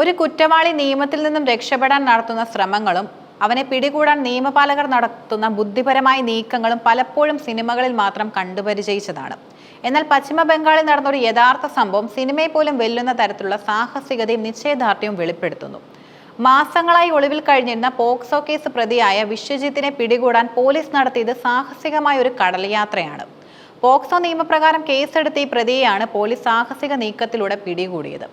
ഒരു കുറ്റവാളി നിയമത്തിൽ നിന്നും രക്ഷപ്പെടാൻ നടത്തുന്ന ശ്രമങ്ങളും അവനെ പിടികൂടാൻ നിയമപാലകർ നടത്തുന്ന ബുദ്ധിപരമായ നീക്കങ്ങളും പലപ്പോഴും സിനിമകളിൽ മാത്രം കണ്ടുപരിചയിച്ചതാണ്. എന്നാൽ പശ്ചിമ ബംഗാളിൽ നടന്ന ഒരു യഥാർത്ഥ സംഭവം സിനിമയെ പോലും വെല്ലുന്ന തരത്തിലുള്ള സാഹസികതയും നിശ്ചയദാർഢ്യവും വെളിപ്പെടുത്തുന്നു. മാസങ്ങളായി ഒളിവിൽ കഴിഞ്ഞിരുന്ന പോക്സോ കേസ് പ്രതിയായ വിശ്വജിത്തിനെ പിടികൂടാൻ പോലീസ് നടത്തിയത് സാഹസികമായ ഒരു കടൽയാത്രയാണ് പോക്സോ നിയമപ്രകാരം കേസെടുത്ത ഈ പ്രതിയെയാണ് പോലീസ് സാഹസിക നീക്കത്തിലൂടെ പിടികൂടിയത്.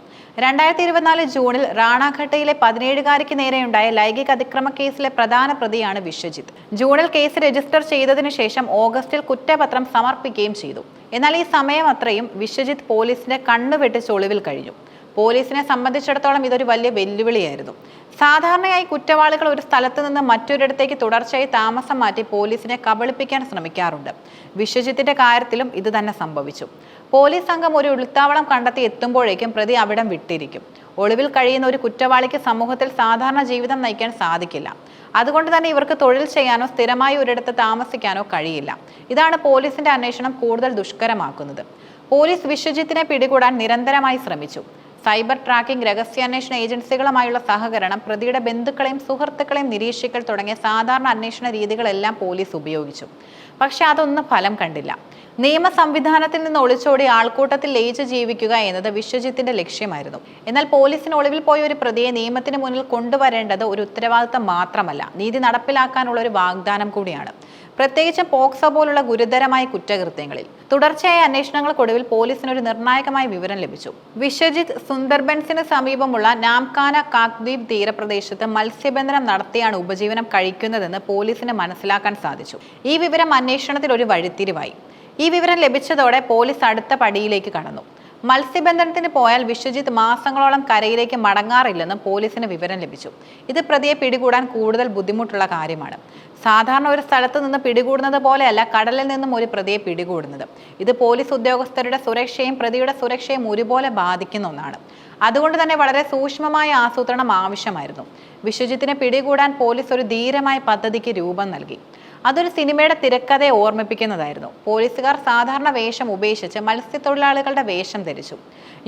രണ്ടായിരത്തി ഇരുപത്തിനാല് ജൂണിൽ റാണാഘട്ടയിലെ പതിനേഴുകാരിക്ക് നേരെയുണ്ടായ ലൈംഗിക അതിക്രമ കേസിലെ പ്രധാന പ്രതിയാണ് വിശ്വജിത്ത്. ജൂണിൽ കേസ് രജിസ്റ്റർ ചെയ്തതിനു ശേഷം ഓഗസ്റ്റിൽ കുറ്റപത്രം സമർപ്പിക്കുകയും ചെയ്തു. എന്നാൽ ഈ സമയം അത്രയും വിശ്വജിത്ത് പോലീസിന്റെ കണ്ണുവെട്ടിച്ച് ഒളിവിൽ കഴിഞ്ഞു. പോലീസിനെ സംബന്ധിച്ചിടത്തോളം ഇതൊരു വലിയ വെല്ലുവിളിയായിരുന്നു. സാധാരണയായി കുറ്റവാളികൾ ഒരു സ്ഥലത്ത് നിന്ന് മറ്റൊരിടത്തേക്ക് തുടർച്ചയായി താമസം മാറ്റി പോലീസിനെ കബളിപ്പിക്കാൻ ശ്രമിക്കാറുണ്ട്. വിശ്വജിത്തിന്റെ കാര്യത്തിലും ഇത് തന്നെ സംഭവിച്ചു. പോലീസ് സംഘം ഒരു ഉൾത്താവളം കണ്ടെത്തി എത്തുമ്പോഴേക്കും പ്രതി അവിടം വിട്ടിരിക്കും. ഒളിവിൽ കഴിയുന്ന ഒരു കുറ്റവാളിക്ക് സമൂഹത്തിൽ സാധാരണ ജീവിതം നയിക്കാൻ സാധിക്കില്ല. അതുകൊണ്ട് തന്നെ ഇവർക്ക് തൊഴിൽ ചെയ്യാനോ സ്ഥിരമായി ഒരിടത്ത് താമസിക്കാനോ കഴിയില്ല. ഇതാണ് പോലീസിന്റെ അന്വേഷണം കൂടുതൽ ദുഷ്കരമാക്കുന്നത്. പോലീസ് വിശ്വജിത്തിനെ പിടികൂടാൻ നിരന്തരമായി ശ്രമിച്ചു. സൈബർ ട്രാക്കിംഗ് രഹസ്യാന്വേഷണ ഏജൻസികളുമായുള്ള സഹകരണം പ്രതിയുടെ ബന്ധുക്കളെയും സുഹൃത്തുക്കളെയും നിരീക്ഷിക്കൽ തുടങ്ങിയ സാധാരണ അന്വേഷണ രീതികളെല്ലാം പോലീസ് ഉപയോഗിച്ചു. പക്ഷെ അതൊന്നും ഫലം കണ്ടില്ല. നിയമ സംവിധാനത്തിൽ നിന്ന് ഒളിച്ചോടി ആൾക്കൂട്ടത്തിൽ ലയിച്ച് ജീവിക്കുക എന്നത് വിശ്വജിത്തിന്റെ ലക്ഷ്യമായിരുന്നു. എന്നാൽ പോലീസിന് ഒളിവിൽ പോയ ഒരു പ്രതിയെ നിയമത്തിന് മുന്നിൽ കൊണ്ടുവരേണ്ടത് ഒരു ഉത്തരവാദിത്തം മാത്രമല്ല. നീതി നടപ്പിലാക്കാനുള്ള ഒരു വാഗ്ദാനം കൂടിയാണ്. പ്രത്യേകിച്ചും പോക്സോ പോലുള്ള ഗുരുതരമായ കുറ്റകൃത്യങ്ങളിൽ. തുടർച്ചയായ അന്വേഷണങ്ങൾക്കൊടുവിൽ പോലീസിന് ഒരു നിർണായകമായ വിവരം ലഭിച്ചു. വിശ്വജിത് സുന്ദർബൻസിന് സമീപമുള്ള നാംകാന കാക്ദ്വീപ് തീരപ്രദേശത്ത് മത്സ്യബന്ധനം നടത്തിയാണ് ഉപജീവനം കഴിക്കുന്നതെന്ന് പോലീസിന് മനസ്സിലാക്കാൻ സാധിച്ചു. ഈ വിവരം അന്വേഷണത്തിൽ ഒരു വഴിത്തിരിവായി. ഈ വിവരം ലഭിച്ചതോടെ പോലീസ് അടുത്ത പടിയിലേക്ക് കടന്നു. മത്സ്യബന്ധനത്തിന് പോയാൽ വിശ്വജിത്ത് മാസങ്ങളോളം കരയിലേക്ക് മടങ്ങാറില്ലെന്നും പോലീസിന് വിവരം ലഭിച്ചു. ഇത് പ്രതിയെ പിടികൂടാൻ കൂടുതൽ ബുദ്ധിമുട്ടുള്ള കാര്യമാണ്. സാധാരണ ഒരു സ്ഥലത്ത് നിന്ന് പിടികൂടുന്നത് പോലെയല്ല കടലിൽ നിന്നും ഒരു പ്രതിയെ പിടികൂടുന്നത്. ഇത് പോലീസ് ഉദ്യോഗസ്ഥരുടെ സുരക്ഷയും പ്രതിയുടെ സുരക്ഷയും ഒരുപോലെ ബാധിക്കുന്ന ഒന്നാണ്. അതുകൊണ്ട് തന്നെ വളരെ സൂക്ഷ്മമായ ആസൂത്രണം ആവശ്യമായിരുന്നു. വിശ്വജിത്തിനെ പിടികൂടാൻ പോലീസ് ഒരു ധീരമായ പദ്ധതിക്ക് രൂപം നൽകി. അതൊരു സിനിമയുടെ തിരക്കഥയെ ഓർമ്മിപ്പിക്കുന്നതായിരുന്നു. പോലീസുകാർ സാധാരണ വേഷം ഉപേക്ഷിച്ച് മത്സ്യത്തൊഴിലാളികളുടെ വേഷം ധരിച്ചു.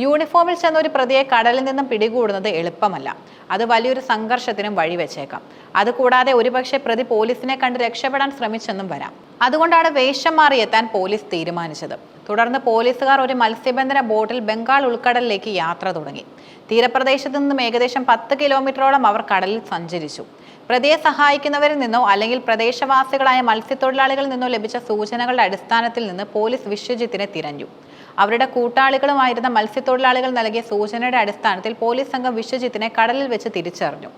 യൂണിഫോമിൽ ചെന്ന ഒരു പ്രതിയെ കടലിൽ നിന്നും പിടികൂടുന്നത് എളുപ്പമല്ല. അത് വലിയൊരു സംഘർഷത്തിനും വഴിവെച്ചേക്കാം. അതുകൂടാതെ ഒരുപക്ഷെ പ്രതി പോലീസിനെ കണ്ട് രക്ഷപ്പെടാൻ ശ്രമിച്ചെന്നും വരാം. അതുകൊണ്ടാണ് വേഷം മാറിയെത്താൻ പോലീസ് തീരുമാനിച്ചത്. തുടർന്ന് പോലീസുകാർ ഒരു മത്സ്യബന്ധന ബോട്ടിൽ ബംഗാൾ ഉൾക്കടലിലേക്ക് യാത്ര തുടങ്ങി. തീരപ്രദേശത്ത് നിന്നും ഏകദേശം പത്ത് കിലോമീറ്ററോളം അവർ കടലിൽ സഞ്ചരിച്ചു. പ്രതിയെ സഹായിക്കുന്നവരിൽ നിന്നോ അല്ലെങ്കിൽ പ്രദേശവാസികളായ മത്സ്യത്തൊഴിലാളികളിൽ നിന്നോ ലഭിച്ച സൂചനകളുടെ അടിസ്ഥാനത്തിൽ നിന്ന് പോലീസ് വിശ്വജിത്തിനെ തിരഞ്ഞു. അവരുടെ കൂട്ടാളികളുമായിരുന്ന മത്സ്യത്തൊഴിലാളികൾ നൽകിയ സൂചനയുടെ അടിസ്ഥാനത്തിൽ പോലീസ് സംഘം വിശ്വജിത്തിനെ കടലിൽ വെച്ച് തിരിച്ചറിഞ്ഞു.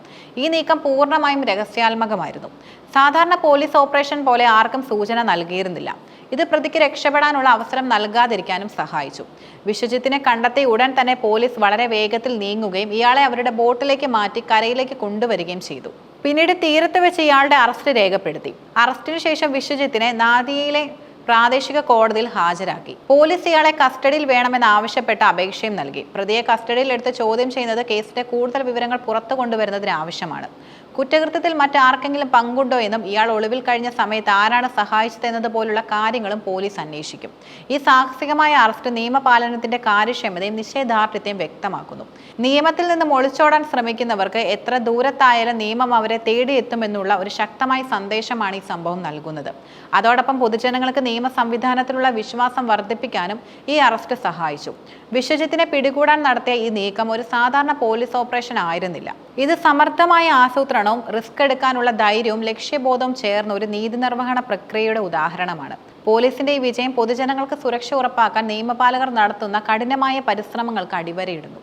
ഈ നീക്കം പൂർണമായും രഹസ്യാത്മകമായിരുന്നു. സാധാരണ പോലീസ് ഓപ്പറേഷൻ പോലെ ആർക്കും സൂചന നൽകിയിരുന്നില്ല. ഇത് പ്രതിക്ക് രക്ഷപ്പെടാനുള്ള അവസരം നൽകാതിരിക്കാനും സഹായിച്ചു. വിശ്വജിത്തിനെ കണ്ടെത്തി ഉടൻ തന്നെ പോലീസ് വളരെ വേഗത്തിൽ നീങ്ങുകയും ഇയാളെ അവരുടെ ബോട്ടിലേക്ക് മാറ്റി കരയിലേക്ക് കൊണ്ടുവരികയും ചെയ്തു. പിന്നീട് തീരത്ത് വെച്ച് ഇയാളുടെ അറസ്റ്റ് രേഖപ്പെടുത്തി. അറസ്റ്റിനു ശേഷം വിശ്വജിത്തിനെ നാദിയയിലെ പ്രാദേശിക കോടതിയിൽ ഹാജരാക്കി. പോലീസ് ഇയാളെ കസ്റ്റഡിയിൽ വേണമെന്നാവശ്യപ്പെട്ട അപേക്ഷയും നൽകി. പ്രതിയെ കസ്റ്റഡിയിൽ എടുത്ത് ചോദ്യം ചെയ്യുന്നത് കേസിന്റെ കൂടുതൽ വിവരങ്ങൾ പുറത്തു കൊണ്ടുവരുന്നതിന് ആവശ്യമാണ്. കുറ്റകൃത്യത്തിൽ മറ്റാർക്കെങ്കിലും പങ്കുണ്ടോ എന്നും ഇയാൾ ഒളിവിൽ കഴിഞ്ഞ സമയത്ത് ആരാണ് സഹായിച്ചതെന്നത് പോലുള്ള കാര്യങ്ങളും പോലീസ് അന്വേഷിക്കും. ഈ സാഹസികമായ അറസ്റ്റ് നിയമപാലനത്തിന്റെ കാര്യക്ഷമതയും നിശ്ചയദാർഢ്യത്തെയും വ്യക്തമാക്കുന്നു. നിയമത്തിൽ നിന്നും ഒളിച്ചോടാൻ ശ്രമിക്കുന്നവർക്ക് എത്ര ദൂരത്തായാലും നിയമം അവരെ തേടിയെത്തുമെന്നുള്ള ഒരു ശക്തമായ സന്ദേശമാണ് ഈ സംഭവം നൽകുന്നത്. അതോടൊപ്പം പൊതുജനങ്ങൾക്ക് നിയമ സംവിധാനത്തിലുള്ള വിശ്വാസം വർദ്ധിപ്പിക്കാനും ഈ അറസ്റ്റ് സഹായിച്ചു. വിശ്വജിത്തിനെ പിടികൂടാൻ നടത്തിയ ഈ നീക്കം ഒരു സാധാരണ പോലീസ് ഓപ്പറേഷൻ ആയിരുന്നില്ല. ഇത് സമർത്ഥമായ ആസൂത്രണവും റിസ്ക് എടുക്കാനുള്ള ധൈര്യവും ലക്ഷ്യബോധവും ചേർന്ന ഒരു നീതി നിർവഹണ പ്രക്രിയയുടെ ഉദാഹരണമാണ്. പോലീസിന്റെ ഈ വിജയം പൊതുജനങ്ങൾക്ക് സുരക്ഷ ഉറപ്പാക്കാൻ നിയമപാലകർ നടത്തുന്ന കഠിനമായ പരിശ്രമങ്ങൾക്ക് അടിവരയിടുന്നു.